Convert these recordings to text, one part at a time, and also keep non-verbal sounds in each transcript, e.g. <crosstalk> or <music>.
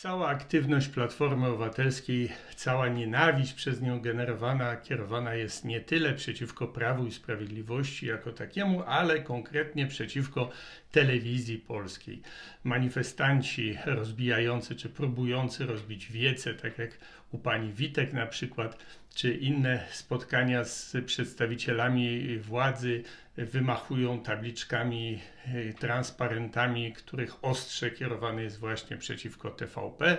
Cała aktywność Platformy Obywatelskiej, cała nienawiść przez nią generowana, kierowana jest nie tyle przeciwko Prawu i Sprawiedliwości jako takiemu, ale konkretnie przeciwko telewizji polskiej. Manifestanci rozbijający czy próbujący rozbić wiece, tak jak u pani Witek na przykład, czy inne spotkania z przedstawicielami władzy wymachują tabliczkami, y, transparentami, których ostrze kierowane jest właśnie przeciwko TVP,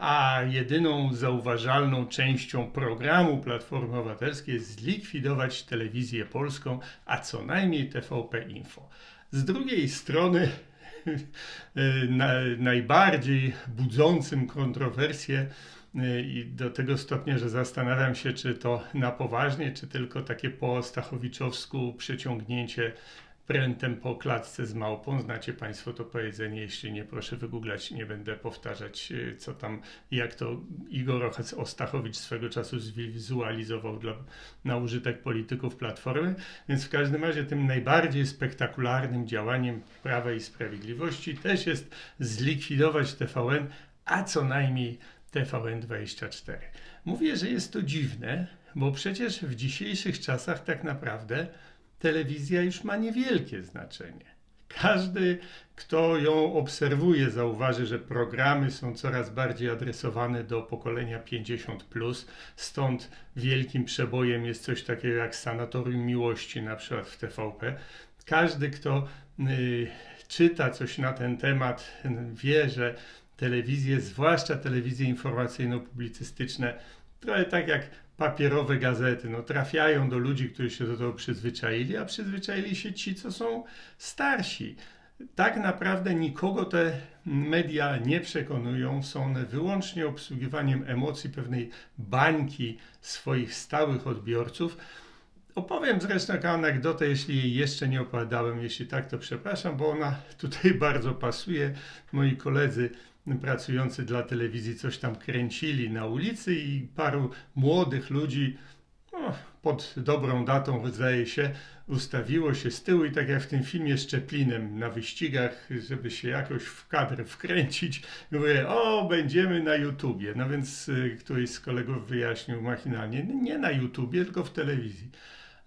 a jedyną zauważalną częścią programu Platformy Obywatelskiej jest zlikwidować telewizję polską, a co najmniej TVP Info. Z drugiej strony y, <laughs> na, najbardziej budzącym kontrowersje i do tego stopnia, że zastanawiam się, czy to na poważnie, czy tylko takie po stachowiczowsku przeciągnięcie prętem po klatce z małpą. Znacie Państwo to powiedzenie, jeśli nie, proszę wygooglać, nie będę powtarzać, y, co tam, jak to Igor Ostachowicz swego czasu zwizualizował dla, na użytek polityków Platformy. Więc w każdym razie tym najbardziej spektakularnym działaniem Prawa i Sprawiedliwości też jest zlikwidować TVN, a co najmniej TVN24. Mówię, że jest to dziwne, bo przecież w dzisiejszych czasach tak naprawdę telewizja już ma niewielkie znaczenie. Każdy, kto ją obserwuje, zauważy, że programy są coraz bardziej adresowane do pokolenia 50, stąd wielkim przebojem jest coś takiego jak Sanatorium Miłości, na przykład w TVP. Każdy, kto y, czyta coś na ten temat, wie, że telewizje, zwłaszcza telewizje informacyjno-publicystyczne, trochę tak jak papierowe gazety, no, trafiają do ludzi, którzy się do tego przyzwyczaili, a przyzwyczaili się ci, co są starsi. Tak naprawdę nikogo te media nie przekonują, są one wyłącznie obsługiwaniem emocji pewnej bańki swoich stałych odbiorców. Opowiem zresztą taką anegdotę, jeśli jej jeszcze nie opowiadałem, jeśli tak, to przepraszam, bo ona <laughs> tutaj bardzo pasuje. Moi koledzy pracujący dla telewizji coś tam kręcili na ulicy i paru młodych ludzi no, pod dobrą datą, zdaje się, ustawiło się z tyłu i tak jak w tym filmie z Czeplinem na wyścigach, żeby się jakoś w kadr wkręcić, mówię, o, będziemy na YouTubie. No więc y, któryś z kolegów wyjaśnił machinalnie, nie na YouTubie, tylko w telewizji.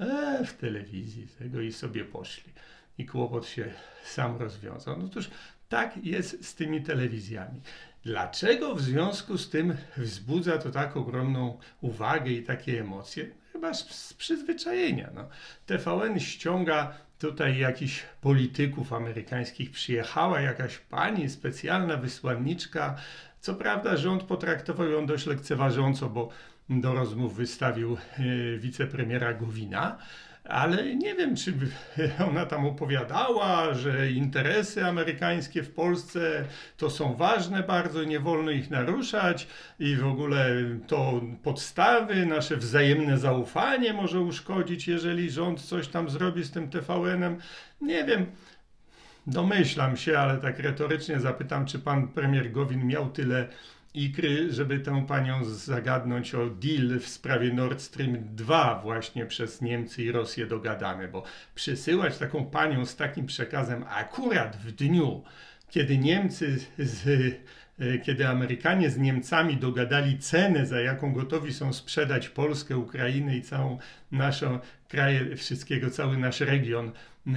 E, w telewizji tego i sobie poszli. I kłopot się sam rozwiązał. No cóż, tak jest z tymi telewizjami. Dlaczego w związku z tym wzbudza to tak ogromną uwagę i takie emocje? Chyba z, przyzwyczajenia. No. TVN ściąga tutaj jakichś polityków amerykańskich, przyjechała jakaś pani, specjalna wysłanniczka. Co prawda rząd potraktował ją dość lekceważąco, bo do rozmów wystawił e, wicepremiera Gowina, ale nie wiem, czy <laughs> ona tam opowiadała, że interesy amerykańskie w Polsce to są ważne bardzo, nie wolno ich naruszać i w ogóle to podstawy, nasze wzajemne zaufanie może uszkodzić, jeżeli rząd coś tam zrobi z tym TVN-em. Nie wiem. Domyślam się, ale tak retorycznie zapytam, czy pan premier Gowin miał tyle ikry, żeby tę panią zagadnąć o deal w sprawie Nord Stream 2 właśnie przez Niemcy i Rosję dogadane, bo przysyłać taką panią z takim przekazem akurat w dniu, kiedy Niemcy z kiedy Amerykanie z Niemcami dogadali cenę, za jaką gotowi są sprzedać Polskę, Ukrainę i całą naszą kraje, wszystkiego, cały nasz region,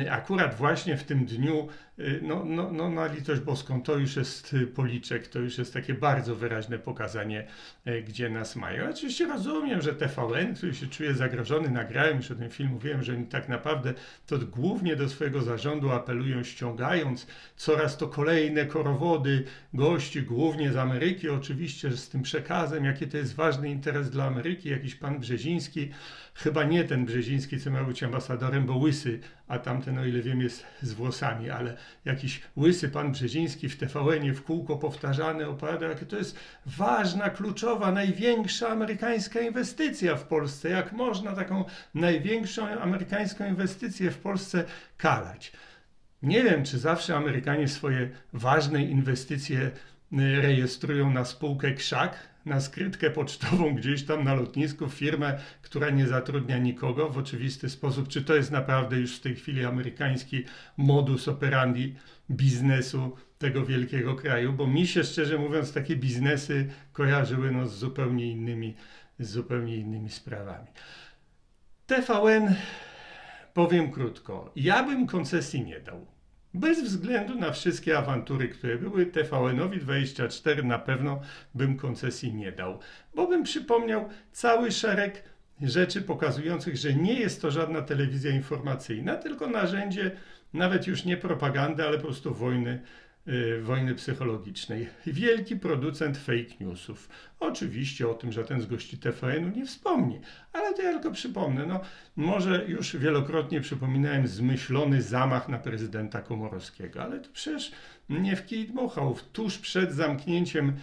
akurat właśnie w tym dniu Y, no, no, no na litość boską, to już jest policzek, to już jest takie bardzo wyraźne pokazanie, y, gdzie nas mają. Oczywiście rozumiem, że TVN, który się czuje zagrożony, nagrałem już o tym film, mówiłem, że oni tak naprawdę to głównie do swojego zarządu apelują, ściągając coraz to kolejne korowody gości, głównie z Ameryki, oczywiście z tym przekazem, jaki to jest ważny interes dla Ameryki, jakiś pan Brzeziński, chyba nie ten Brzeziński, co miał być ambasadorem, bo łysy, a tamten, o ile wiem, jest z włosami, ale jakiś łysy pan Brzeziński w tvn w kółko powtarzany opowiada, jakie to jest ważna, kluczowa, największa amerykańska inwestycja w Polsce. Jak można taką największą amerykańską inwestycję w Polsce kalać? Nie wiem, czy zawsze Amerykanie swoje ważne inwestycje rejestrują na spółkę Krzak, na skrytkę pocztową gdzieś tam na lotnisku firmę, która nie zatrudnia nikogo w oczywisty sposób. Czy to jest naprawdę już w tej chwili amerykański modus operandi biznesu tego wielkiego kraju, bo mi się szczerze mówiąc takie biznesy kojarzyły no, z zupełnie innymi, z zupełnie innymi sprawami. TVN, powiem krótko, ja bym koncesji nie dał. Bez względu na wszystkie awantury, które były, TVN-owi 24 na pewno bym koncesji nie dał, bo bym przypomniał cały szereg rzeczy pokazujących, że nie jest to żadna telewizja informacyjna, tylko narzędzie nawet już nie propagandy, ale po prostu wojny, wojny psychologicznej. Wielki producent fake newsów. Oczywiście o tym, że ten z gości TVN-u nie wspomni, ale to ja tylko przypomnę. No, może już wielokrotnie przypominałem zmyślony zamach na prezydenta Komorowskiego, ale to przecież nie w kij dmuchał. Tuż przed zamknięciem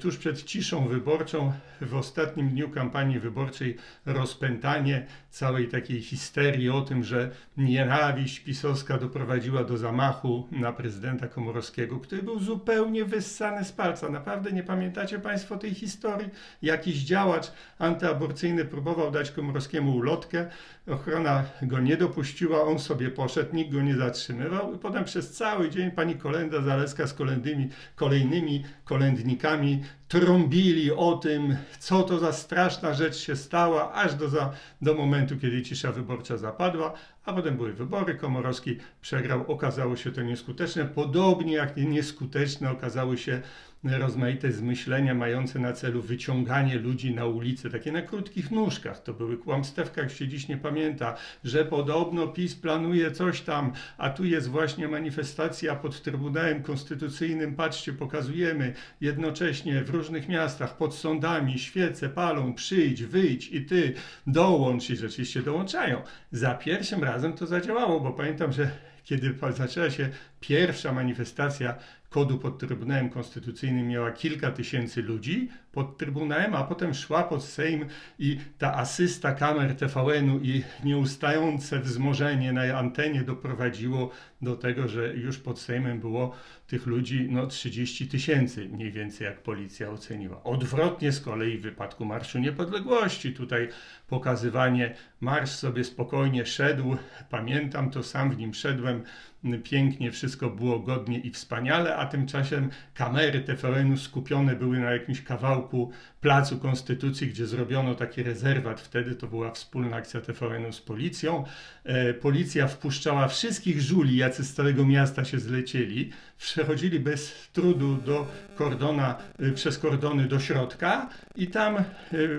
tuż przed ciszą wyborczą, w ostatnim dniu kampanii wyborczej, rozpętanie całej takiej histerii o tym, że nienawiść pisowska doprowadziła do zamachu na prezydenta Komorowskiego, który był zupełnie wyssany z palca. Naprawdę nie pamiętacie Państwo tej historii? Jakiś działacz antyaborcyjny próbował dać Komorowskiemu ulotkę, ochrona go nie dopuściła, on sobie poszedł, nikt go nie zatrzymywał. I potem przez cały dzień pani Kolenda Zaleska z kolendymi, kolejnymi kolędnikami trąbili o tym, co to za straszna rzecz się stała, aż do, za, do momentu, kiedy cisza wyborcza zapadła, a potem były wybory, Komorowski przegrał, okazało się to nieskuteczne, podobnie jak nieskuteczne okazały się rozmaite zmyślenia mające na celu wyciąganie ludzi na ulicę, takie na krótkich nóżkach. To były kłamstewka, jak się dziś nie pamięta, że podobno PiS planuje coś tam, a tu jest właśnie manifestacja pod Trybunałem Konstytucyjnym. Patrzcie, pokazujemy jednocześnie w różnych miastach pod sądami świece palą, przyjdź, wyjdź i ty dołącz i rzeczywiście dołączają. Za pierwszym razem to zadziałało, bo pamiętam, że kiedy zaczęła się pierwsza manifestacja kodu pod Trybunałem Konstytucyjnym miała kilka tysięcy ludzi pod Trybunałem, a potem szła pod Sejm i ta asysta kamer TVN-u i nieustające wzmożenie na antenie doprowadziło do tego, że już pod Sejmem było tych ludzi no 30 tysięcy, mniej więcej jak policja oceniła. Odwrotnie z kolei w wypadku Marszu Niepodległości, tutaj pokazywanie, marsz sobie spokojnie szedł, pamiętam to, sam w nim szedłem, pięknie, wszystko było godnie i wspaniale, a tymczasem kamery TVN-u skupione były na jakimś kawałku Placu Konstytucji, gdzie zrobiono taki rezerwat. Wtedy to była wspólna akcja TVN-u z policją. E, policja wpuszczała wszystkich żuli, jacy z całego miasta się zlecieli. Przechodzili bez trudu do kordona, e, przez kordony do środka i tam e,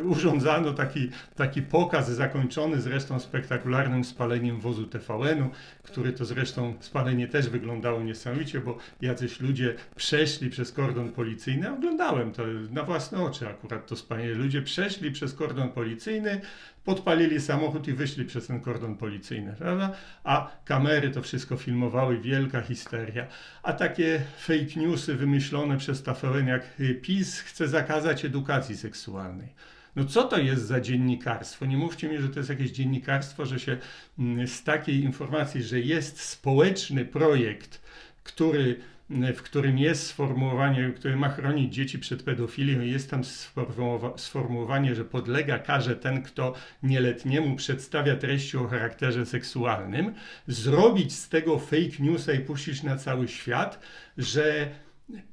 urządzano taki, taki pokaz zakończony zresztą spektakularnym spaleniem wozu TVN-u, który to zresztą spalenie też wyglądało niesamowicie, bo jacyś ludzie przeszli przez kordon policyjny. Oglądałem to na własne oczy akurat to spalenie. Ludzie przeszli przez kordon policyjny, podpalili samochód i wyszli przez ten kordon policyjny, prawda? A kamery to wszystko filmowały, wielka histeria. A takie fake newsy wymyślone przez TVN, jak PiS chce zakazać edukacji seksualnej. No co to jest za dziennikarstwo? Nie mówcie mi, że to jest jakieś dziennikarstwo, że się mm, z takiej informacji, że jest społeczny projekt, który w którym jest sformułowanie, które ma chronić dzieci przed pedofilią, jest tam sformułowanie, że podlega karze ten, kto nieletniemu przedstawia treści o charakterze seksualnym, zrobić z tego fake newsa i puścić na cały świat, że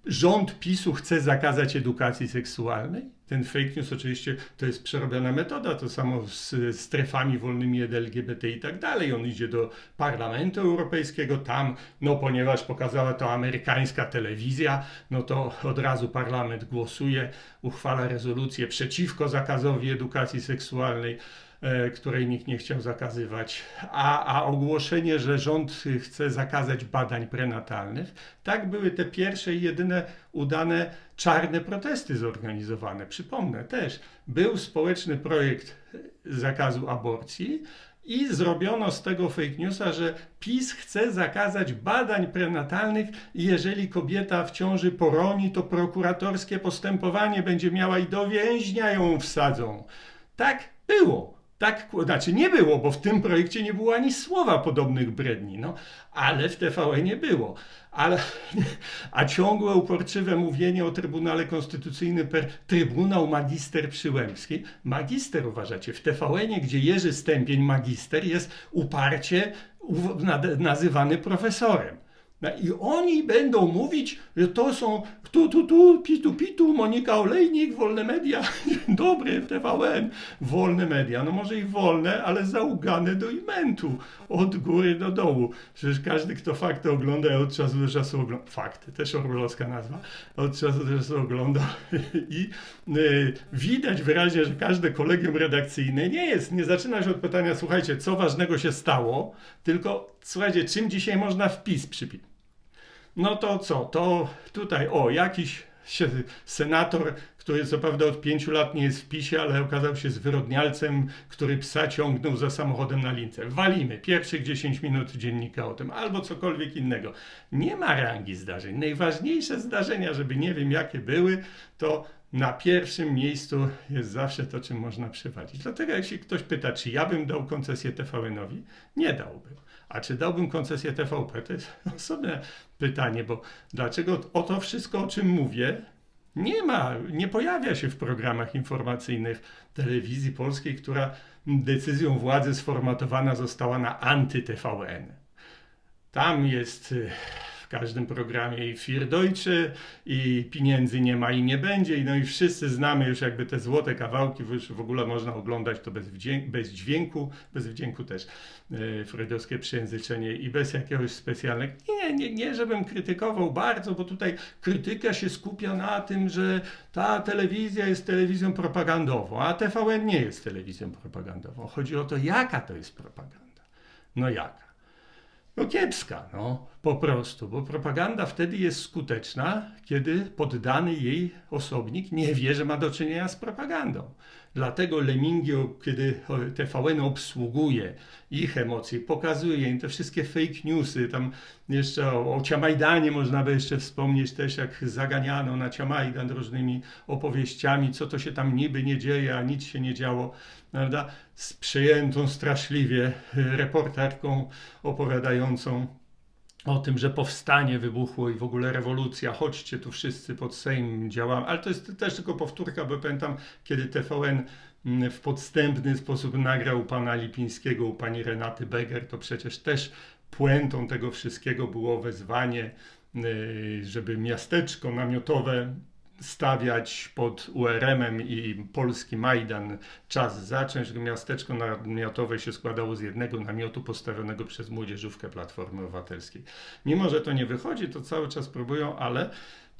rząd PiSu chce zakazać edukacji seksualnej. Ten fake news oczywiście to jest przerobiona metoda, to samo z strefami wolnymi od LGBT i tak dalej. On idzie do Parlamentu Europejskiego, tam, no ponieważ pokazała to amerykańska telewizja, no to od razu parlament głosuje, uchwala rezolucję przeciwko zakazowi edukacji seksualnej. E, której nikt nie chciał zakazywać, a, a ogłoszenie, że rząd chce zakazać badań prenatalnych, tak były te pierwsze i jedyne udane czarne protesty zorganizowane. Przypomnę też, był społeczny projekt zakazu aborcji, i zrobiono z tego fake newsa, że PiS chce zakazać badań prenatalnych i jeżeli kobieta w ciąży poroni, to prokuratorskie postępowanie będzie miała i do więźnia ją wsadzą. Tak było. Tak, znaczy nie było, bo w tym projekcie nie było ani słowa podobnych bredni, no, ale w TVN nie było. Ale, <laughs> a ciągłe uporczywe mówienie o Trybunale Konstytucyjnym per Trybunał Magister Przyłębski. Magister uważacie, w TVN, gdzie Jerzy Stępień magister jest uparcie nazywany profesorem. I oni będą mówić, że to są tu, tu, tu, pitu, pitu, Monika Olejnik, wolne media, <laughs> dobry, TVN, wolne media. No może i wolne, ale zaugane do imentu, od góry do dołu. Przecież każdy, kto fakty ogląda, od czasu do czasu ogląda, fakty, też orwellowska nazwa, od czasu do czasu ogląda <laughs> i y, widać wyraźnie, że każde kolegium redakcyjne nie jest, nie zaczyna się od pytania, słuchajcie, co ważnego się stało, tylko słuchajcie, czym dzisiaj można wpis przypisać no to co? To tutaj, o, jakiś senator, który co prawda od pięciu lat nie jest w PiSie, ale okazał się zwyrodnialcem, który psa ciągnął za samochodem na lince. Walimy pierwszych 10 minut dziennika o tym, albo cokolwiek innego. Nie ma rangi zdarzeń. Najważniejsze zdarzenia, żeby nie wiem jakie były, to na pierwszym miejscu jest zawsze to, czym można przywalić. Dlatego jak się ktoś pyta, czy ja bym dał koncesję TVN-owi, nie dałbym. A czy dałbym koncesję TVP? To jest <laughs> osobne pytanie, bo dlaczego o to wszystko, o czym mówię, nie ma, nie pojawia się w programach informacyjnych telewizji polskiej, która decyzją władzy sformatowana została na anty-TVN. Tam jest y, każdym programie i Firdeutsche i pieniędzy nie ma i nie będzie. No i wszyscy znamy już jakby te złote kawałki, już w ogóle można oglądać to bez, bez dźwięku, bez wdzięku też e, freudowskie przejęzyczenie i bez jakiegoś specjalnego. Nie, nie, nie, żebym krytykował bardzo, bo tutaj krytyka się skupia na tym, że ta telewizja jest telewizją propagandową, a TVN nie jest telewizją propagandową. Chodzi o to, jaka to jest propaganda. No jaka? No kiepska, no po prostu, bo propaganda wtedy jest skuteczna, kiedy poddany jej osobnik nie wie, że ma do czynienia z propagandą. Dlatego Lemingio, kiedy TVN obsługuje ich emocje, pokazuje im te wszystkie fake newsy, tam jeszcze o, o Ciamajdanie można by jeszcze wspomnieć też, jak zaganiano na Ciamajdan różnymi opowieściami, co to się tam niby nie dzieje, a nic się nie działo, prawda? Z przejętą straszliwie reporterką opowiadającą o tym, że powstanie wybuchło i w ogóle rewolucja, chodźcie tu wszyscy pod Sejm, działamy. Ale to jest też tylko powtórka, bo pamiętam, kiedy TVN mm, w podstępny sposób nagrał pana Lipińskiego u pani Renaty Beger, to przecież też puentą tego wszystkiego było wezwanie, y, żeby miasteczko namiotowe stawiać pod URM-em i polski Majdan czas zacząć. Miasteczko namiotowe się składało z jednego namiotu postawionego przez młodzieżówkę Platformy Obywatelskiej. Mimo, że to nie wychodzi, to cały czas próbują, ale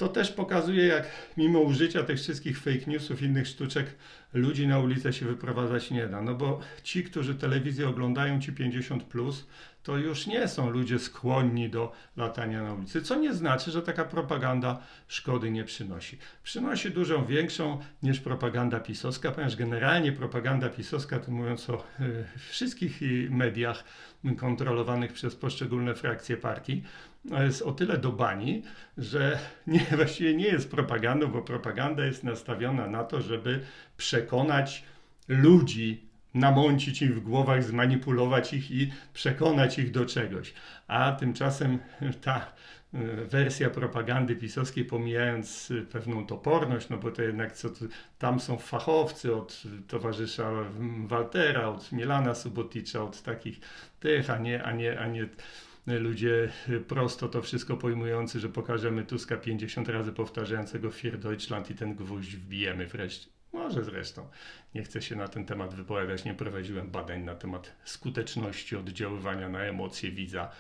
to też pokazuje, jak mimo użycia tych wszystkich fake newsów, innych sztuczek, ludzi na ulicę się wyprowadzać nie da. No bo ci, którzy telewizję oglądają, ci 50, plus, to już nie są ludzie skłonni do latania na ulicy, co nie znaczy, że taka propaganda szkody nie przynosi. Przynosi dużą większą niż propaganda pisowska, ponieważ generalnie propaganda pisowska, to mówiąc o y, wszystkich mediach kontrolowanych przez poszczególne frakcje partii, jest o tyle do bani, że <laughs> nie, właściwie nie jest propagandą, bo propaganda jest nastawiona na to, żeby przekonać ludzi namącić im w głowach, zmanipulować ich i przekonać ich do czegoś. A tymczasem ta e, wersja propagandy pisowskiej, pomijając e, pewną toporność, no bo to jednak co, tam są fachowcy od towarzysza Waltera, od Milana Suboticza, od takich tych, a nie, a nie, a nie ludzie prosto to wszystko pojmujący, że pokażemy Tuska 50 razy powtarzającego Für Deutschland i ten gwóźdź wbijemy wreszcie. Może zresztą. Nie chcę się na ten temat wypowiadać. Nie prowadziłem badań na temat skuteczności oddziaływania na emocje widza,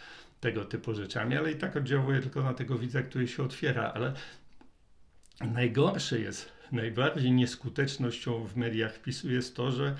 tego typu rzeczami, ale i tak oddziałuje tylko na tego widza, który się otwiera. Ale najgorsze jest, najbardziej nieskutecznością w mediach PiSu jest to, że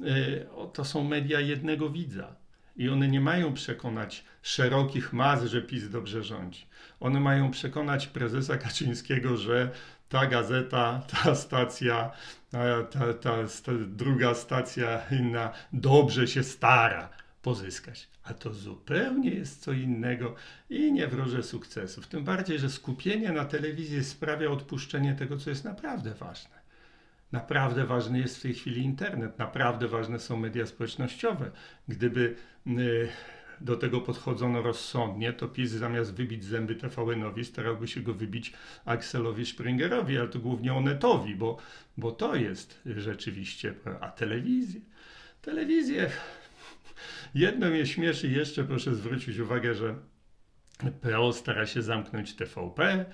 yy, to są media jednego widza. I one nie mają przekonać szerokich mas, że PiS dobrze rządzi. One mają przekonać prezesa Kaczyńskiego, że ta gazeta, ta stacja, ta, ta, ta, ta druga stacja inna dobrze się stara pozyskać. A to zupełnie jest co innego i nie wróżę sukcesów. Tym bardziej, że skupienie na telewizji sprawia odpuszczenie tego, co jest naprawdę ważne. Naprawdę ważny jest w tej chwili internet, naprawdę ważne są media społecznościowe. Gdyby y, do tego podchodzono rozsądnie, to PiS zamiast wybić zęby TVN-owi starałby się go wybić Axelowi Springerowi, ale to głównie Onetowi, bo, bo to jest rzeczywiście, a telewizję, telewizję, jedno mnie śmieszy jeszcze, proszę zwrócić uwagę, że PO stara się zamknąć TVP.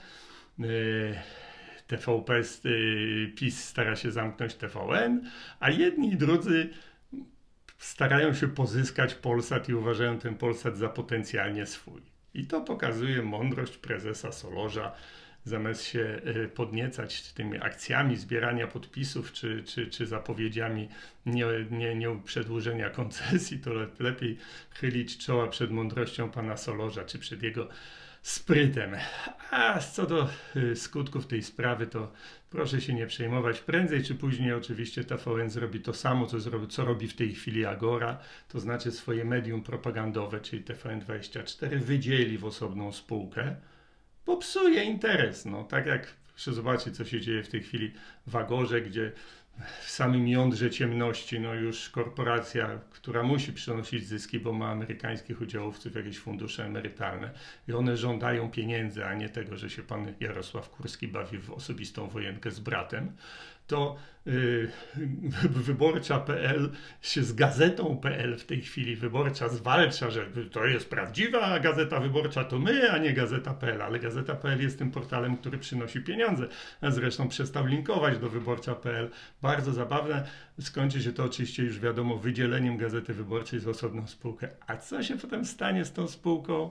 y, TVP, y, PiS stara się zamknąć TVN, a jedni i drudzy starają się pozyskać Polsat i uważają ten Polsat za potencjalnie swój. I to pokazuje mądrość prezesa Solorza. Zamiast się y, podniecać tymi akcjami zbierania podpisów czy, czy, czy zapowiedziami nie, nie, nie przedłużenia koncesji, to le, lepiej chylić czoła przed mądrością pana Solorza czy przed jego sprytem. A co do y, skutków tej sprawy, to proszę się nie przejmować. Prędzej czy później oczywiście TVN zrobi to samo, co, zrobi, co robi w tej chwili Agora, to znaczy swoje medium propagandowe, czyli TVN24, wydzieli w osobną spółkę, popsuje interes. No, tak jak proszę zobaczyć, co się dzieje w tej chwili w Agorze, gdzie w samym jądrze ciemności, no już korporacja, która musi przynosić zyski, bo ma amerykańskich udziałowców, jakieś fundusze emerytalne i one żądają pieniędzy, a nie tego, że się pan Jarosław Kurski bawi w osobistą wojenkę z bratem, to yy, <laughs> wyborcza.pl się z gazetą.pl w tej chwili wyborcza zwalcza, że to jest prawdziwa gazeta wyborcza, to my, a nie gazeta.pl, ale gazeta.pl jest tym portalem, który przynosi pieniądze. Zresztą przestał linkować do wyborcza.pl. Bardzo zabawne. Skończy się to oczywiście już wiadomo wydzieleniem Gazety Wyborczej z osobną spółkę. A co się potem stanie z tą spółką?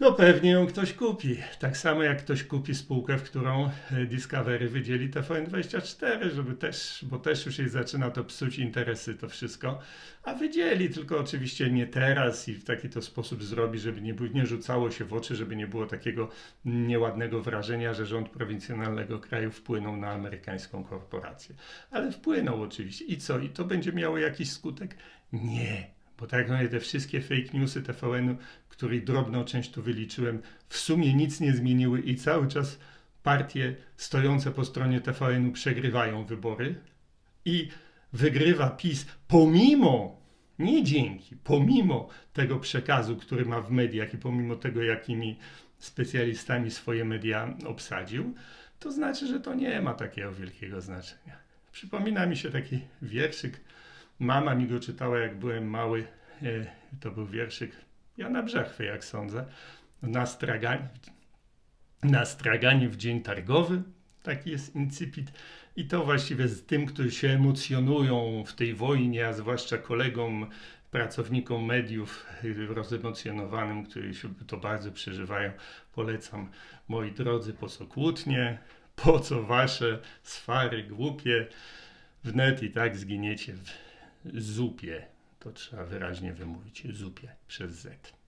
No pewnie ją ktoś kupi. Tak samo jak ktoś kupi spółkę, w którą e, Discovery wydzieli TVN24, żeby też, bo też już jej zaczyna to psuć interesy, to wszystko. A wydzieli, tylko oczywiście nie teraz i w taki to sposób zrobi, żeby nie, nie rzucało się w oczy, żeby nie było takiego nieładnego wrażenia, że rząd prowincjonalnego kraju wpłynął na amerykańską korporację. Ale wpłynął oczywiście. I co? I to będzie miało jakiś skutek? Nie. Bo tak mówię, te wszystkie fake newsy TVN-u, której drobną część tu wyliczyłem, w sumie nic nie zmieniły i cały czas partie stojące po stronie TVN-u przegrywają wybory i wygrywa PiS pomimo, nie dzięki, pomimo tego przekazu, który ma w mediach i pomimo tego, jakimi specjalistami swoje media obsadził, to znaczy, że to nie ma takiego wielkiego znaczenia. Przypomina mi się taki wierszyk Mama mi go czytała, jak byłem mały. E, To był wierszyk Jana Brzechwy, jak sądzę. Na straganie, na straganie w dzień targowy. Taki jest incipit. I to właściwie z tym, którzy się emocjonują w tej wojnie, a zwłaszcza kolegom, pracownikom mediów rozemocjonowanym, którzy to bardzo przeżywają. Polecam, moi drodzy, po co kłótnie, po co wasze swary głupie, wnet i tak zginiecie w zupie. To trzeba wyraźnie wymówić. Zupie przez Z.